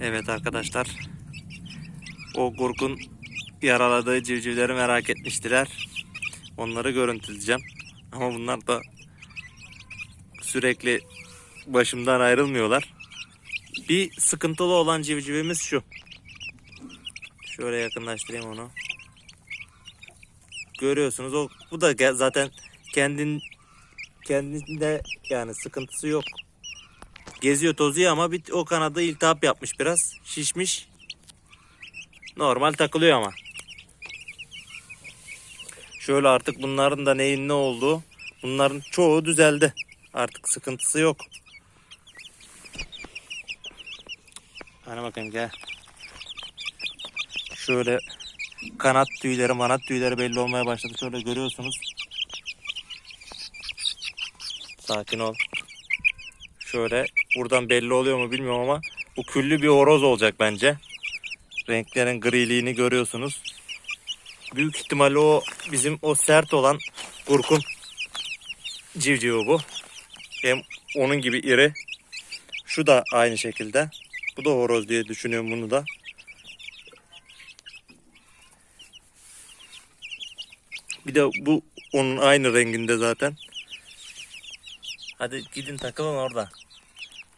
Evet arkadaşlar. O Gurk'un yaraladığı civcivleri merak etmiştiler. Onları görüntüleyeceğim. Ama bunlar da sürekli başımdan ayrılmıyorlar. Bir sıkıntılı olan civcivimiz şu. Şöyle yakınlaştırayım onu. Görüyorsunuz o bu da zaten kendin kendinde yani sıkıntısı yok. Geziyor tozuyor ama bir, o kanadı iltihap yapmış biraz. Şişmiş. Normal takılıyor ama. Şöyle artık bunların da neyin ne olduğu. Bunların çoğu düzeldi. Artık sıkıntısı yok. Hani bakayım gel. Şöyle kanat tüyleri, manat tüyleri belli olmaya başladı. Şöyle görüyorsunuz. Sakin ol. Şöyle buradan belli oluyor mu bilmiyorum ama bu küllü bir horoz olacak bence. Renklerin griliğini görüyorsunuz. Büyük ihtimalle o bizim o sert olan kurkun civcivi bu. Hem onun gibi iri. Şu da aynı şekilde. Bu da horoz diye düşünüyorum bunu da. Bir de bu onun aynı renginde zaten. Hadi gidin takılın orada.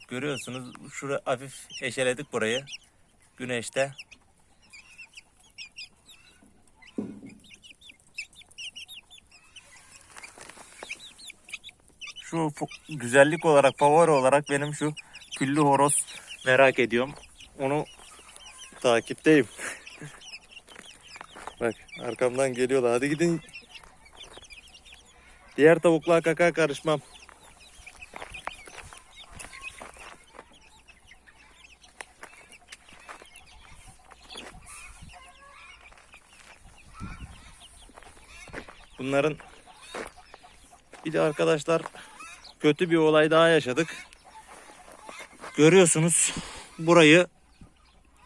Görüyorsunuz şuraya hafif eşeledik burayı. Güneşte. Şu güzellik olarak favori olarak benim şu küllü horoz merak ediyorum. Onu takipteyim. Bak arkamdan geliyorlar. Hadi gidin. Diğer tavukla kaka karışmam. Bunların bir de arkadaşlar kötü bir olay daha yaşadık. Görüyorsunuz burayı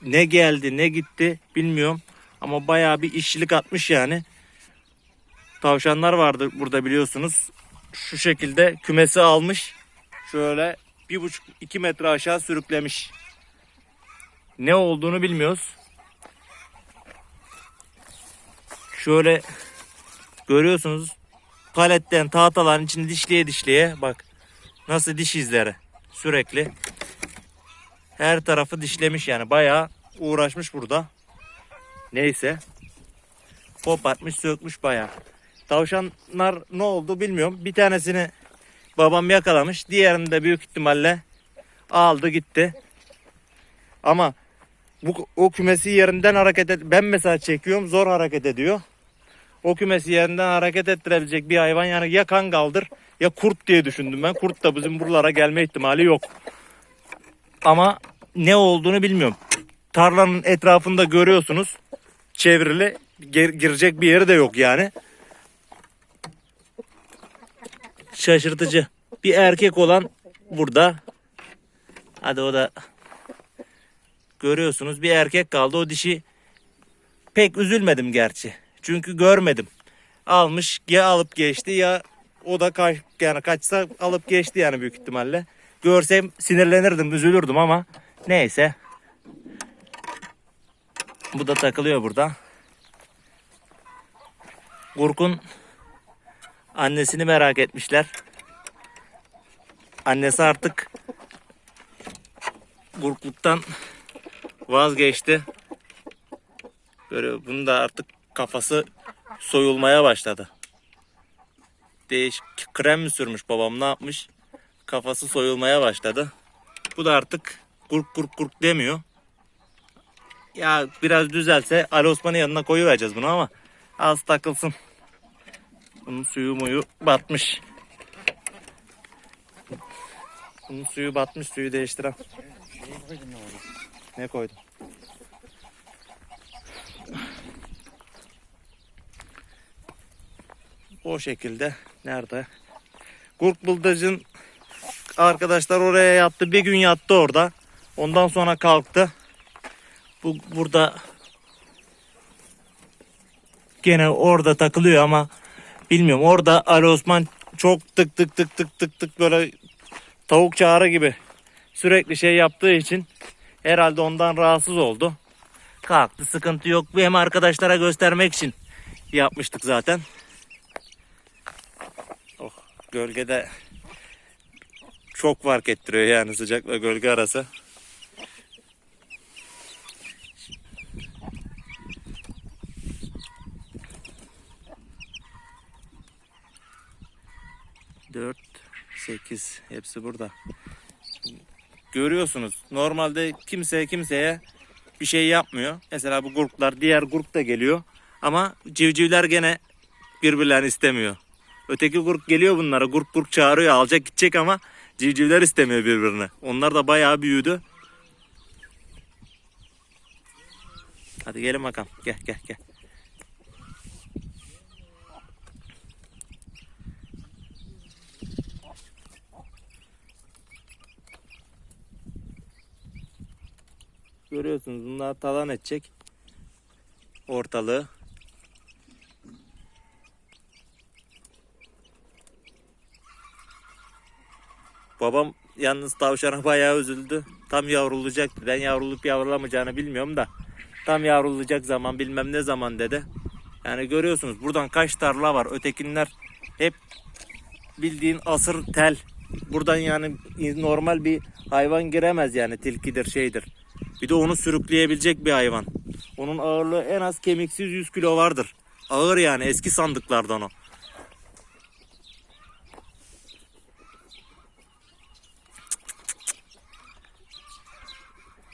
ne geldi ne gitti bilmiyorum ama bayağı bir işçilik atmış yani. Tavşanlar vardı burada biliyorsunuz. Şu şekilde kümesi almış. Şöyle bir buçuk iki metre aşağı sürüklemiş. Ne olduğunu bilmiyoruz. Şöyle görüyorsunuz paletten tahtaların içini dişliye dişliye bak nasıl diş izleri sürekli. Her tarafı dişlemiş yani bayağı uğraşmış burada. Neyse kopartmış sökmüş bayağı. Tavşanlar ne oldu bilmiyorum. Bir tanesini babam yakalamış diğerini de büyük ihtimalle aldı gitti. Ama bu o kümesi yerinden hareket et ben mesela çekiyorum zor hareket ediyor o kümesi yerinden hareket ettirebilecek bir hayvan yani ya kangaldır ya kurt diye düşündüm ben. Kurt da bizim buralara gelme ihtimali yok. Ama ne olduğunu bilmiyorum. Tarlanın etrafında görüyorsunuz. Çevrili gir- girecek bir yeri de yok yani. Şaşırtıcı. Bir erkek olan burada. Hadi o da görüyorsunuz bir erkek kaldı. O dişi pek üzülmedim gerçi. Çünkü görmedim. Almış ya alıp geçti ya o da kaç, yani kaçsa alıp geçti yani büyük ihtimalle. Görsem sinirlenirdim, üzülürdüm ama neyse. Bu da takılıyor burada. Gurkun annesini merak etmişler. Annesi artık gurkluktan vazgeçti. Böyle bunu da artık kafası soyulmaya başladı. Değişik krem mi sürmüş babam ne yapmış? Kafası soyulmaya başladı. Bu da artık kurk kurk kurk demiyor. Ya biraz düzelse Ali Osman'ın yanına koyuvereceğiz bunu ama az takılsın. Bunun suyu muyu batmış. Bunun suyu batmış suyu değiştirem. Ne koydun? O şekilde. Nerede? Gurk bıldırcın arkadaşlar oraya yattı. Bir gün yattı orada. Ondan sonra kalktı. Bu burada gene orada takılıyor ama bilmiyorum. Orada Ali Osman çok tık tık tık tık tık tık böyle tavuk çağrı gibi sürekli şey yaptığı için Herhalde ondan rahatsız oldu. Kalktı sıkıntı yok. Bu hem arkadaşlara göstermek için yapmıştık zaten. Gölgede çok fark ettiriyor yani sıcakla gölge arası. Dört, sekiz hepsi burada. Görüyorsunuz normalde kimse kimseye bir şey yapmıyor. Mesela bu gruplar diğer grup da geliyor ama civcivler gene birbirlerini istemiyor. Öteki grup geliyor bunlara. Grup grup çağırıyor alacak gidecek ama civcivler istemiyor birbirini. Onlar da bayağı büyüdü. Hadi gelin bakalım. Gel gel gel. Görüyorsunuz bunlar talan edecek ortalığı. Babam yalnız tavşana bayağı üzüldü. Tam yavrulacaktı. Ben yavrulup yavrulamayacağını bilmiyorum da. Tam yavrulacak zaman bilmem ne zaman dedi. Yani görüyorsunuz buradan kaç tarla var. Ötekinler hep bildiğin asır tel. Buradan yani normal bir hayvan giremez yani tilkidir şeydir. Bir de onu sürükleyebilecek bir hayvan. Onun ağırlığı en az kemiksiz 100 kilo vardır. Ağır yani eski sandıklardan o.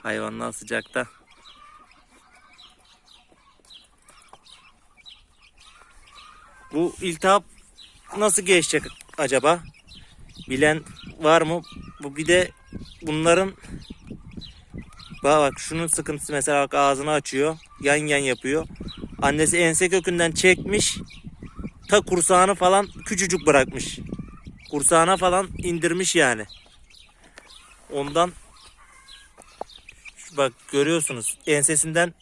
Hayvanlar sıcakta. Bu iltihap nasıl geçecek acaba? Bilen var mı? Bu bir de bunların Bak bak şunun sıkıntısı mesela bak ağzını açıyor. Yan yan yapıyor. Annesi ense kökünden çekmiş. Ta kursağını falan küçücük bırakmış. Kursağına falan indirmiş yani. Ondan bak görüyorsunuz ensesinden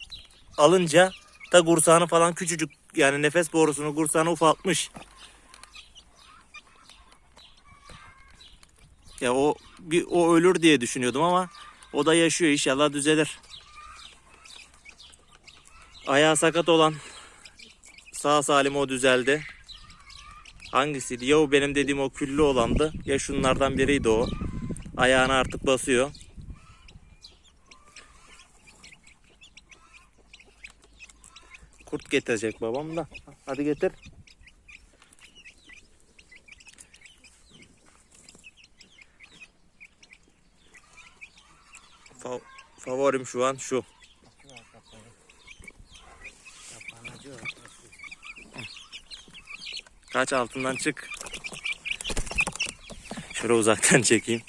alınca ta kursağını falan küçücük yani nefes borusunu kursağını ufaltmış. Ya o bir o ölür diye düşünüyordum ama o da yaşıyor inşallah düzelir. Ayağı sakat olan sağ salim o düzeldi. Hangisiydi? Ya o benim dediğim o küllü olandı ya şunlardan biriydi o. Ayağına artık basıyor. Kurt getirecek babam da. Hadi getir. Fa- favorim şu an şu. Kaç altından çık. Şöyle uzaktan çekeyim.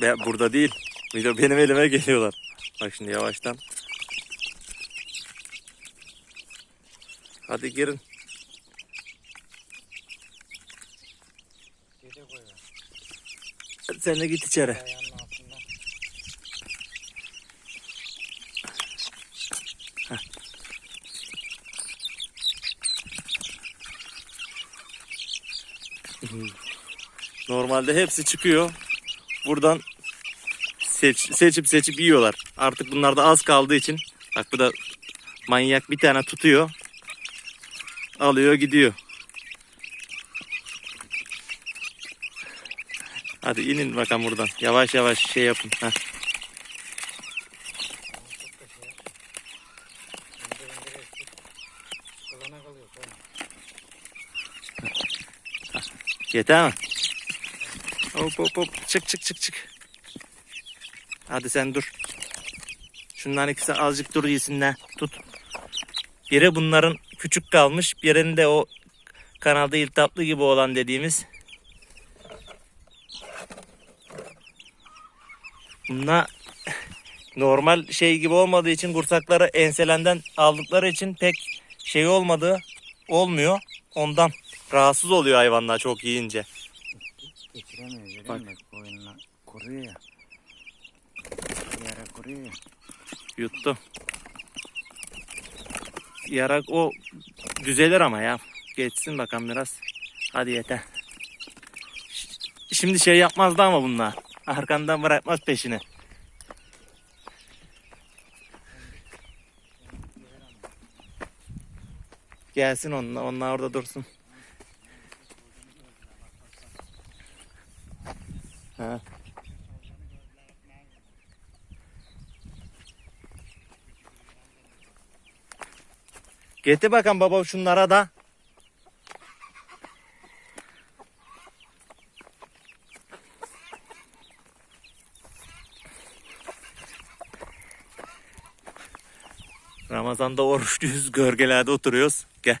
Ve burada değil. Benim elime geliyorlar. Bak şimdi yavaştan. Hadi girin. Sen de git içeri. Normalde hepsi çıkıyor. Buradan seç- seçip seçip yiyorlar. Artık bunlar da az kaldığı için. Bak bu da manyak bir tane tutuyor. Alıyor gidiyor. Hadi inin bakalım buradan. Yavaş yavaş şey yapın. Heh. Yeter mi? Hop hop hop. Çık çık çık çık. Hadi sen dur. Şunların ikisi azıcık dur yesinler. Tut. Biri bunların küçük kalmış. Birinde o kanalda iltihaplı gibi olan dediğimiz. Bunlar normal şey gibi olmadığı için kursakları enselenden aldıkları için pek şey olmadığı olmuyor. Ondan rahatsız oluyor hayvanlar çok yiyince. Geçiremiyor kuruyor ya. Yara kuruyor ya. Yuttu. Yarak o düzelir ama ya. Geçsin bakalım biraz. Hadi yeter. Şimdi şey yapmazdı ama bunlar. Arkandan bırakmaz peşini. Gelsin onunla, onlar orada dursun. Ha. Getir bakalım baba şunlara da. Ramazan'da oruçluyuz, gölgelerde oturuyoruz. Gel.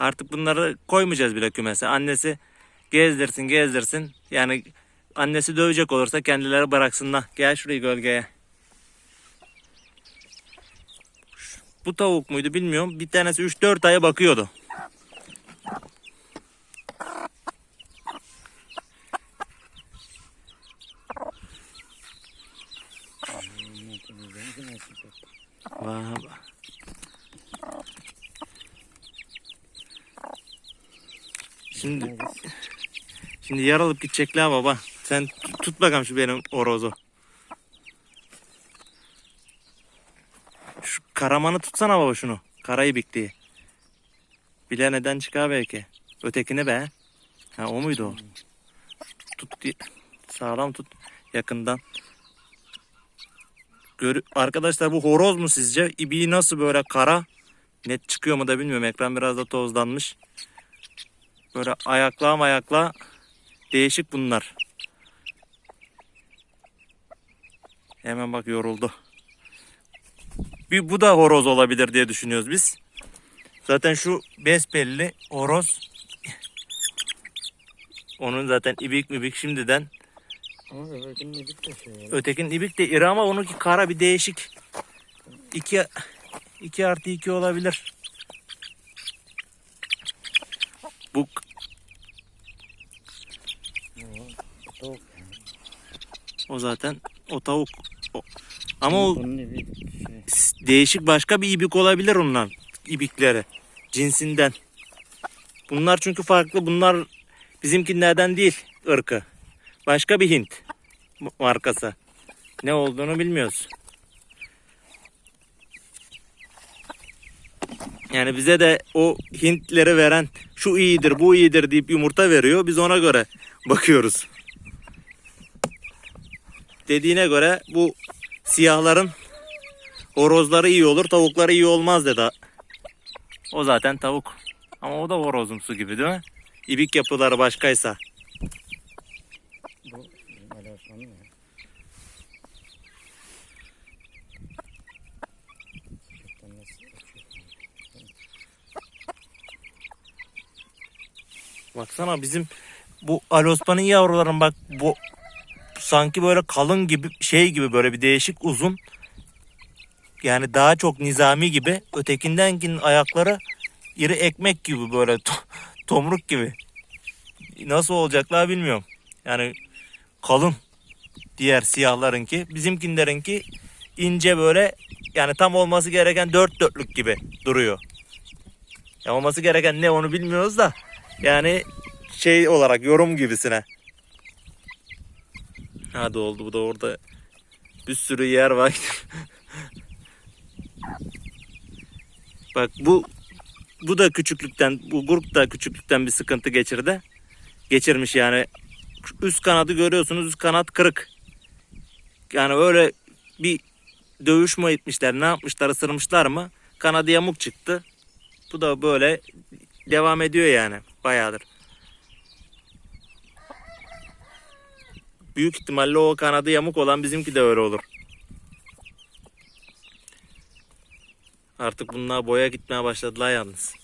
Artık bunları koymayacağız bile kümese. Annesi gezdirsin gezdirsin. Yani annesi dövecek olursa kendileri bıraksınlar. Gel şurayı gölgeye. Bu tavuk muydu bilmiyorum. Bir tanesi 3-4 aya bakıyordu. Vay be. Şimdi şimdi yaralıp gidecekler baba. Sen tut- bakalım şu benim orozu. Şu karamanı tutsana baba şunu. Karayı biktiği. Bile neden çıkar belki. Ötekini be. Ha o muydu o? Tut di- sağlam tut yakından. Gör Arkadaşlar bu horoz mu sizce? İbiği nasıl böyle kara? Net çıkıyor mu da bilmiyorum. Ekran biraz da tozlanmış. Böyle ayakla ayakla değişik bunlar. Hemen bak yoruldu. Bir bu da horoz olabilir diye düşünüyoruz biz. Zaten şu besbelli horoz. Onun zaten ibik mibik şimdiden. Ama öbürkünün idik de şey. Ötekinin ibik de iri ama onunki kara bir değişik. 2 2 artı 2 olabilir. Bu Tavuk. O zaten o tavuk. O- Ama o şey. değişik başka bir ibik olabilir ondan. ibikleri cinsinden. Bunlar çünkü farklı. Bunlar bizimkilerden değil ırkı. Başka bir Hint markası. Ne olduğunu bilmiyoruz. Yani bize de o Hintleri veren şu iyidir bu iyidir deyip yumurta veriyor. Biz ona göre bakıyoruz. Dediğine göre bu siyahların Horozları iyi olur, tavukları iyi olmaz dedi. O zaten tavuk. Ama o da horozumsu gibi değil mi? İbik yapıları başkaysa. Bu? Baksana bizim bu alospa'nın yavruların bak bu sanki böyle kalın gibi şey gibi böyle bir değişik uzun. Yani daha çok nizami gibi. Ötekindenkinin ayakları iri ekmek gibi böyle to- tomruk gibi. Nasıl olacaklar bilmiyorum. Yani kalın diğer siyahlarınki. Bizimkinlerinki ince böyle yani tam olması gereken dört dörtlük gibi duruyor. Ya olması gereken ne onu bilmiyoruz da yani şey olarak yorum gibisine. Hadi oldu bu da orada bir sürü yer var. Bak bu bu da küçüklükten bu grup da küçüklükten bir sıkıntı geçirdi. Geçirmiş yani. Üst kanadı görüyorsunuz üst kanat kırık. Yani öyle bir dövüş mü etmişler ne yapmışlar ısırmışlar mı kanadı yamuk çıktı. Bu da böyle devam ediyor yani bayağıdır. Büyük ihtimalle o kanadı yamuk olan bizimki de öyle olur. Artık bunlar boya gitmeye başladılar yalnız.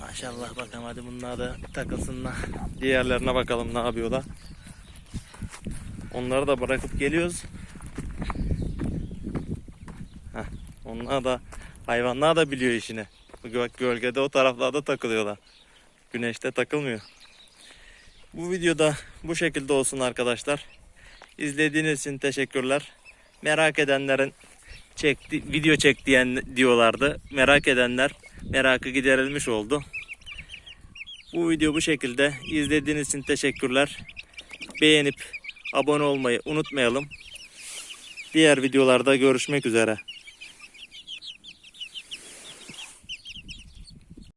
Maşallah bakalım hadi bunlar da takılsınlar. Diğerlerine bakalım ne yapıyorlar. Onları da bırakıp geliyoruz. Heh, onlar da hayvanlar da biliyor işini. Bak gölgede o taraflarda takılıyorlar. Güneşte takılmıyor. Bu videoda bu şekilde olsun arkadaşlar. İzlediğiniz için teşekkürler. Merak edenlerin çekti, video çek diyen diyorlardı. Merak edenler merakı giderilmiş oldu. Bu video bu şekilde. İzlediğiniz için teşekkürler. Beğenip abone olmayı unutmayalım. Diğer videolarda görüşmek üzere.